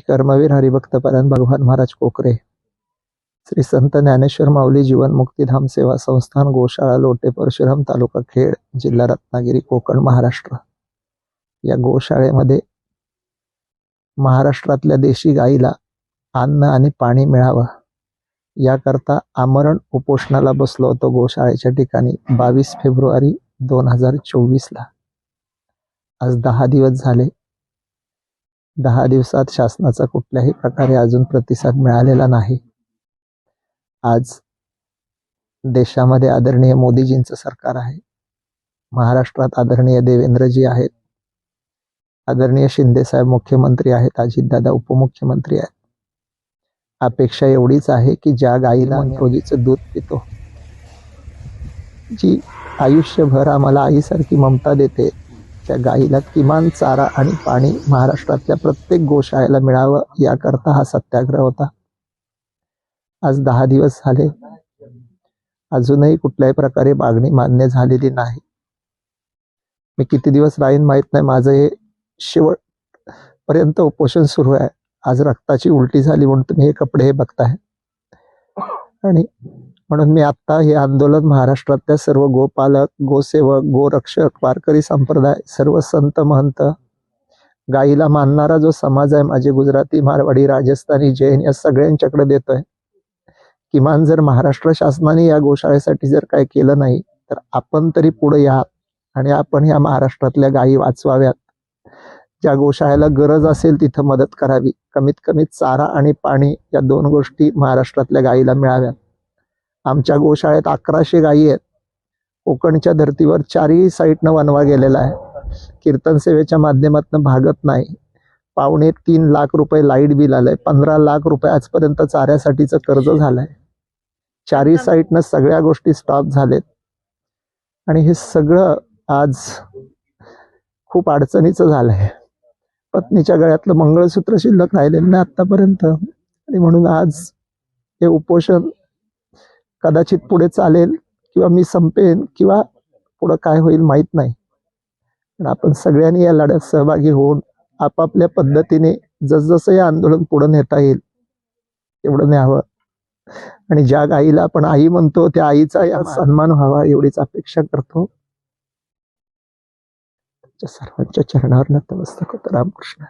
कर्मवीर हरिभक्त परायण भगवान महाराज कोकरे श्री संत ज्ञानेश्वर माऊली जीवन मुक्तीधाम सेवा संस्थान गोशाळा लोटे परशुराम तालुका खेड जिल्हा रत्नागिरी कोकण महाराष्ट्र या गोशाळेमध्ये महाराष्ट्रातल्या देशी गाईला अन्न आणि पाणी मिळावं याकरता आमरण उपोषणाला बसलो होतो गोशाळेच्या ठिकाणी बावीस फेब्रुवारी दोन हजार चोवीसला आज दहा दिवस झाले दहा दिवसात शासनाचा कुठल्याही प्रकारे अजून प्रतिसाद मिळालेला नाही. आज देशामध्ये आदरणीय मोदीजींचं सरकार आहे. महाराष्ट्रात आदरणीय देवेंद्रजी आहेत. आदरणीय शिंदेसाहेब मुख्यमंत्री आहेत. अजितदादा उपमुख्यमंत्री आहेत. अपेक्षा एवढीच आहे की ज्या गाईला रोजीचं दूध पितो. जी आयुष्यभर आम्हाला आईसारखी ममता देते त्या गाईला किमान चारा आणि पाणी महाराष्ट्रातल्या प्रत्येक गोशाळेला मिळावं याकरता हा सत्याग्रह होता. आज दहा दिवस झाले. अजूनही कुठल्याही प्रकारे मागणी मान्य झालेली नाही. मी किती दिवस राहीन माहीत नाही. माझं हे शेवट पर्यंत उपोषण सुरू आहे. आज रक्ताची उलटी झाली म्हणून तुम्ही हे कपडे हे बघताय. आणि म्हणून मी आता हे आंदोलन महाराष्ट्रातल्या सर्व गोपालक गोसेवक गोरक्षक वारकरी संप्रदाय सर्व संत महंत गाईला मानणारा जो समाज आहे माझे गुजराती मारवाडी राजस्थानी जैन या सगळ्यांच्याकडे देतोय. किमान जर महाराष्ट्र शासनाने या गोशाळेसाठी जर काय केलं नाही तर आपण तरी पुढे या आणि आपण या महाराष्ट्रातल्या गायी वाचवाव्यात. ज्या गोशाळेला गरज असेल तिथं मदत करावी. कमीत कमी चारा आणि पाणी या दोन गोष्टी महाराष्ट्रातल्या गायीला मिळाव्यात. आमच्या गोशाळेत अकराशे गायी आहेत. कोकणच्या धर्तीवर चारही साईडनं वनवा गेलेला आहे. कीर्तन सेवेच्या माध्यमातून भागत नाही. पावणे तीन लाख रुपये लाइट बिल आलंय. पंधरा लाख रुपये आजपर्यंत चाऱ्यासाठीचं कर्ज झालंय. चारही साईडनं सगळ्या गोष्टी स्टॉप झालेत. आणि हे सगळं आज खूप अडचणीचं झालंय. पत्नीच्या गळ्यातलं मंगळसूत्र शिल्लक राहिलेलं नाही आतापर्यंत आणि म्हणून आज हे उपोषण कदाचित पुढे चालेल किंवा मी संपेन किंवा पुढं काय होईल माहीत नाही. पण आपण सगळ्यांनी या लढ्यात सहभागी होऊन आपापल्या पद्धतीने जसजसं हे आंदोलन पुढे नेता येईल एवढं न्यावं. आणि ज्या गाईला आपण आई म्हणतो त्या आईचा या सन्मान व्हावा एवढीच अपेक्षा करतो. सर्वांच्या चरणावर नतमस्तक होतो. रामकृष्ण